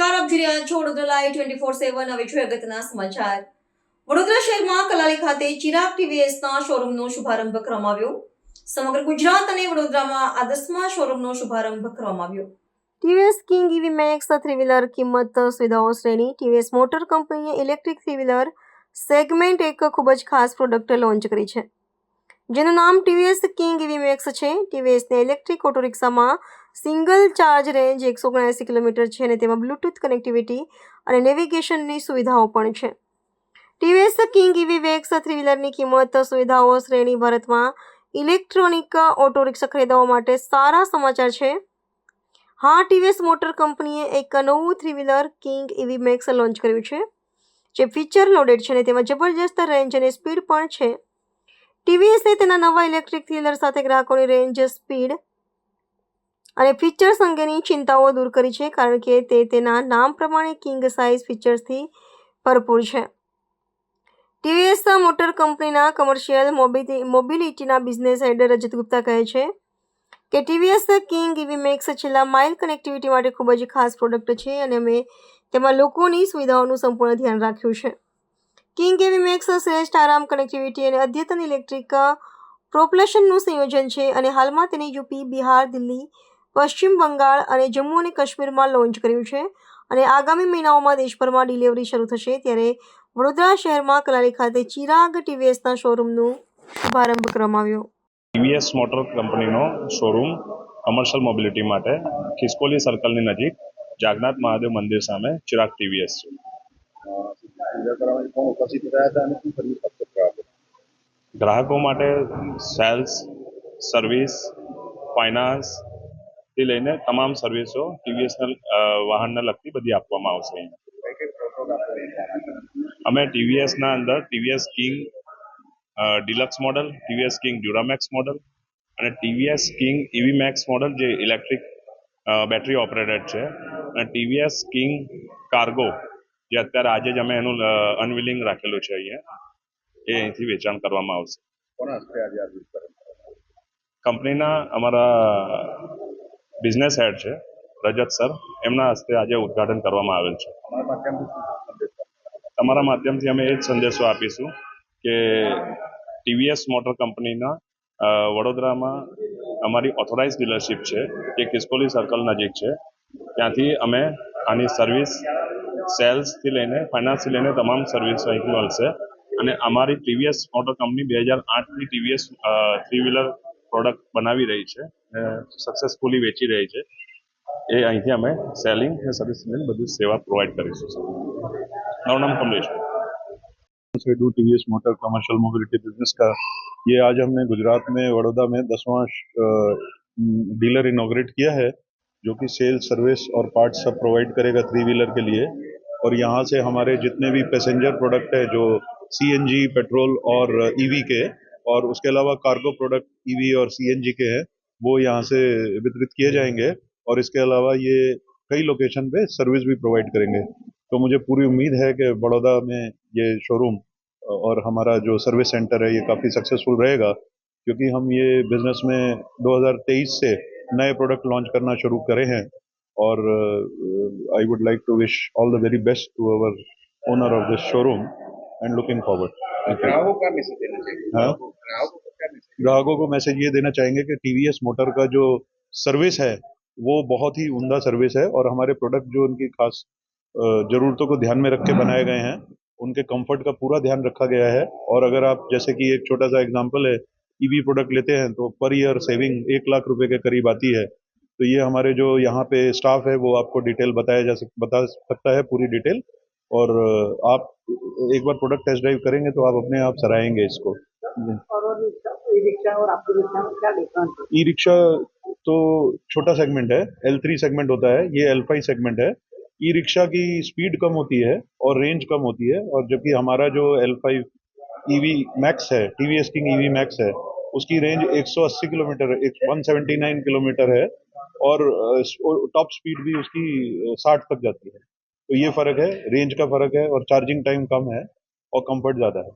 નમસ્કાર, આપ જોઈ રહ્યા છો વડોદરા ટ્વેન્ટી ફોર સેવન હવે અગત્યના સમાચાર. વડોદરા શહેરમાં કલાલી ખાતે ચિરાગ ટીવીએસના શોરૂમનો શુભારંભ કરવામાં આવ્યો. સમગ્ર ગુજરાત અને વડોદરામાં આ દસમા શોરૂમનો શુભારંભ કરવામાં આવ્યો. TVS King EV Max three wheeler કિંમત સુવિધાઓ શ્રેણી ટીવીએસ મોટર કંપનીએ ઇલેક્ટ્રિક થ્રી વ્હીલર સેગમેન્ટ એક ખૂબ જ ખાસ પ્રોડક્ટ લોન્ચ કરી છે. જેનું નામ ટીવીએસ કિંગ ઇવી મેક્સ છે. ટીવીએસને ઇલેક્ટ્રિક ઓટો રિક્ષામાં સિંગલ ચાર્જ રેન્જ એકસો ઓગણએંસી કિલોમીટર છે અને તેમાં બ્લૂટૂથ કનેક્ટિવિટી અને નેવિગેશનની સુવિધાઓ પણ છે. TVS King EV Max three વ્હીલરની કિંમત સુવિધાઓ શ્રેણી ભારતમાં ઇલેક્ટ્રોનિક ઓટો રિક્ષા ખરીદવા માટે સારા સમાચાર છે. હા, ટીવીએસ મોટર કંપનીએ એક નવું three wheeler King EV Max launch કર્યું છે, જે ફીચર લોડેડ છે અને તેમાં જબરજસ્ત રેન્જ અને સ્પીડ પણ છે. ટીવીએસે તેના નવા ઇલેક્ટ્રિક થ્રી વ્હીલર સાથે ગ્રાહકોની રેન્જ સ્પીડ અને ફીચર્સ અંગેની ચિંતાઓ દૂર કરી છે કારણ કે તે તેના નામ પ્રમાણે કિંગ સાઇઝ ફીચર્સથી ભરપૂર છે. ટીવીએસ મોટર કંપનીના કમર્શિયલ મોબિલિટીના બિઝનેસ હેડ રજત ગુપ્તા કહે છે કે ટીવીએસ કિંગ ઇવી મેક્સ છેલ્લા માઇલ કનેક્ટિવિટી માટે ખૂબ જ ખાસ પ્રોડક્ટ છે અને અમે તેમાં લોકોની સુવિધાઓનું સંપૂર્ણ ધ્યાન રાખ્યું છે. કિંગ ઈવી મેક્સ શ્રેષ્ઠ આરામ કનેક્ટિવિટી અને અદ્યતન ઇલેક્ટ્રિક પ્રોપલેશનનું સંયોજન છે અને હાલમાં તેને યુપી બિહાર, દિલ્હી પશ્ચિમ બંગાળ અને જમ્મુ અને કાશ્મીરમાં લોન્ચ કર્યું છે અને આગામી મહિનાઓમાં દેશભરમાં ડિલિવરી શરૂ થશે ત્યારે વડોદરા શહેરમાં કલાલી ખાતે ચિરાગ ટીવીએસના શોરૂમનું શુભારંભ કરવામાં આવ્યો. ટીવીએસ મોટર કંપનીનો શોરૂમ કમર્શિયલ મોબિલિટી માટે ખિસકોલી સર્કલની નજીક જાગનાથ મહાદેવ મંદિર સામે ચિરાગ ટીવીએસ છે. ગ્રાહકો માટે સેલ્સ સર્વિસ ફાઇનાન્સ થી લઈને તમામ સર્વિસો ટીવીએસના વાહનને લગતી બધી આપવામાં આવશે અમે ટીવીએસના અંદર TVS king deluxe model TVS king Duramax model અને TVS king EV max model જે ઇલેક્ટ્રિક બેટરી ઓપરેટેડ છે. અને ટીવીએસ કિંગ કાર્ગો જે અત્યારે આજે જ અમે એનું અનવિલિંગ રાખેલું છે અહીંયા એ અહીંથી વેચાણ કરવામાં આવશે. કંપનીના અમારા બિઝનેસ હેડ છે રજત સર. એમના હસ્તે આજે ઉદ્ઘાટન કરવામાં આવેલ છે? તમારા માધ્યમથી અમે એ જ સંદેશો આપીશું કે ટીવીએસ મોટર કંપનીના વડોદરામાં અમારી ઓથોરાઇઝ ડીલરશીપ છે જે કિસ્કોલી સર્કલ નજીક છે. ત્યાંથી અમે આની સર્વિસ સેલ્સથી લઈને ફાઇનાન્સથી લઈને તમામ સર્વિસ અહીંથી મળશે. અને અમારી ટીવીએસ મોટર કંપની બે હજાર આઠની ટીવીએસ થ્રી વ્હીલર પ્રોડક્ટ બનાવી રહી છે સક્સેસફુલી વેચી રહી છે એ અહીંથી અમે સેલિંગ અને સર્વિસ બધું સેવા પ્રોવાઈડ કરીશું મારું નામ કમલેશ છે. से do TVS motor commercial mobility business का ये आज हमने गुजरात में वडोदरा में दसवां डीलर इनोग्रेट किया है जो कि सेल सर्विस और पार्ट्स सब प्रोवाइड करेगा थ्री व्हीलर के लिए और यहाँ से हमारे जितने भी पैसेंजर प्रोडक्ट है जो सीएनजी पेट्रोल और ईवी के और उसके अलावा कार्गो प्रोडक्ट ईवी और सीएनजी के हैं वो यहाँ से वितरित किए जाएँगे। और इसके अलावा ये कई लोकेशन पे सर्विस भी प्रोवाइड करेंगे। तो मुझे पूरी उम्मीद है कि बड़ौदा में ये शोरूम और हमारा जो सर्विस सेंटर है ये काफ़ी सक्सेसफुल रहेगा। क्योंकि हम ये बिज़नेस में 2023 से नए प्रोडक्ट लॉन्च करना शुरू करे हैं। और I would like to wish all the very best to our owner of this showroom and looking forward ग्राहकों का मैसेज देना चाहिए? ग्राहकों को मैसेज ये देना चाहेंगे कि टीवीएस मोटर का जो सर्विस है, वो बहुत ही उमदा सर्विस है और हमारे प्रोडक्ट जो उनकी खास ज़रूरतों को ध्यान में रख के बनाए गए हैं, उनके कंफर्ट का पूरा ध्यान रखा गया है। और अगर आप, जैसे कि एक छोटा सा एग्जांपल है ईवी प्रोडक्ट लेते हैं तो पर ईयर सेविंग एक लाख रुपए के करीब आती है। तो ये हमारे जो यहाँ पे स्टाफ है, वो आपको डिटेल बताया जा सक, बता सकता है पूरी डिटेल और आप एक बार प्रोडक्ट टेस्ट ड्राइव करेंगे तो आप अपने आप सराहेंगे इसको। ई रिक्शा ई रिक्शा तो छोटा सेगमेंट है एल थ्री सेगमेंट होता है ये एल फाइव सेगमेंट है। ई रिक्शा की स्पीड कम होती है और रेंज कम होती है और जबकि हमारा जो एल फाइव ईवी मैक्स है टीवीएस किंग ईवी मैक्स है उसकी रेंज 180 किलोमीटर है 179 किलोमीटर है और टॉप स्पीड भी उसकी अ, 60 तक जाती है। तो ये फ़र्क है रेंज का फ़र्क है और चार्जिंग टाइम कम है और कंफर्ट ज़्यादा है।